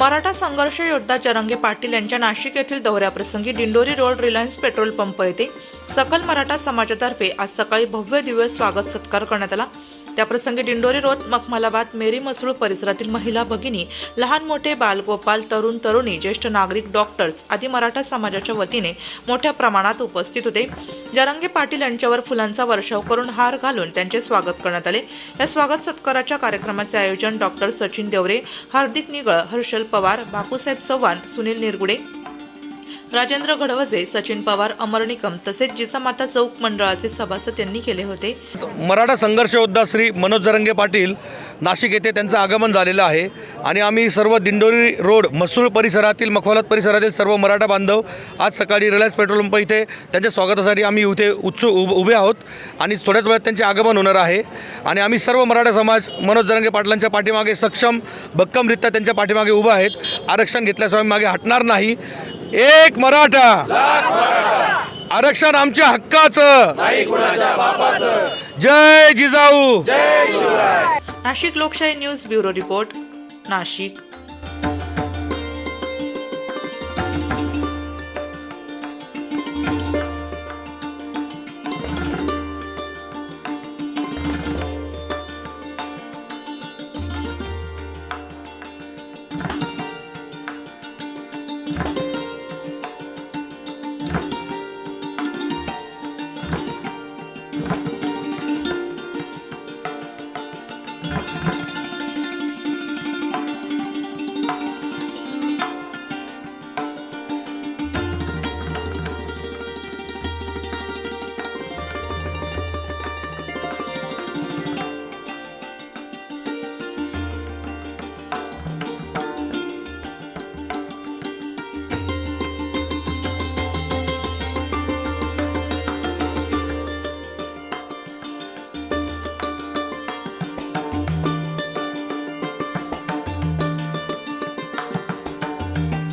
मराठा संघर्ष योद्धा चरंगे पाटील यांच्या नाशिक येथील दौऱ्याप्रसंगी Dindori road Reliance petrol pump येथे सकल मराठा समाजातर्फे आज सकाळी भव्य दिव्य स्वागत सत्कार करण्यात आला. त्याप्रसंगी दिंडोरी रोड मखमालाबाद मेरी मसरूळ परिसरातील महिला भगिनी लहान मोठे बालगोपाल तरुण तरुणी ज्येष्ठ नागरिक डॉक्टर्स आदी मराठा समाजाच्या वतीने मोठ्या प्रमाणात उपस्थित होते. जरंगे पाटील यांच्यावर फुलांचा वर्षाव करून हार घालून त्यांचे स्वागत करण्यात आले. या स्वागत सत्काराच्या कार्यक्रमाचे आयोजन डॉक्टर सचिन देवरे हार्दिक निगळ हर्षल पवार बापूसाहेब चव्हाण सुनील निरगुडे राजेंद्र घडवजे सचिन पवार अमर निकम तसेच जिजामाता चौक मंडळाचे सभासद त्यांनी केले होते. मराठा संघर्ष योद्धा श्री मनोज जरंगे पाटील नाशिक येथे त्यांचं आगमन झालेलं आहे. आणि आम्ही सर्व दिंडोरी रोड मसूळ परिसरातील मखवालत परिसरातील सर्व मराठा बांधव आज सकाळी रिलायन्स पेट्रोल पंप इथे त्यांच्या स्वागतासाठी आम्ही इथे उत्सुक उभ उभे आहोत. आणि थोड्याच वेळात त्यांचे आगमन होणार आहे. आणि आम्ही सर्व मराठा समाज मनोज जरंगे पाटलांच्या पाठीमागे सक्षम भक्कमरित्या त्यांच्या पाठीमागे उभा आहेत. आरक्षण घेतल्याशिवाय मागे हटणार नाही. एक मराठा. आरक्षण आमच्या हक्काचं. जय जिजाऊ. नाशिक लोकशाही न्यूज ब्युरो रिपोर्ट नाशिक.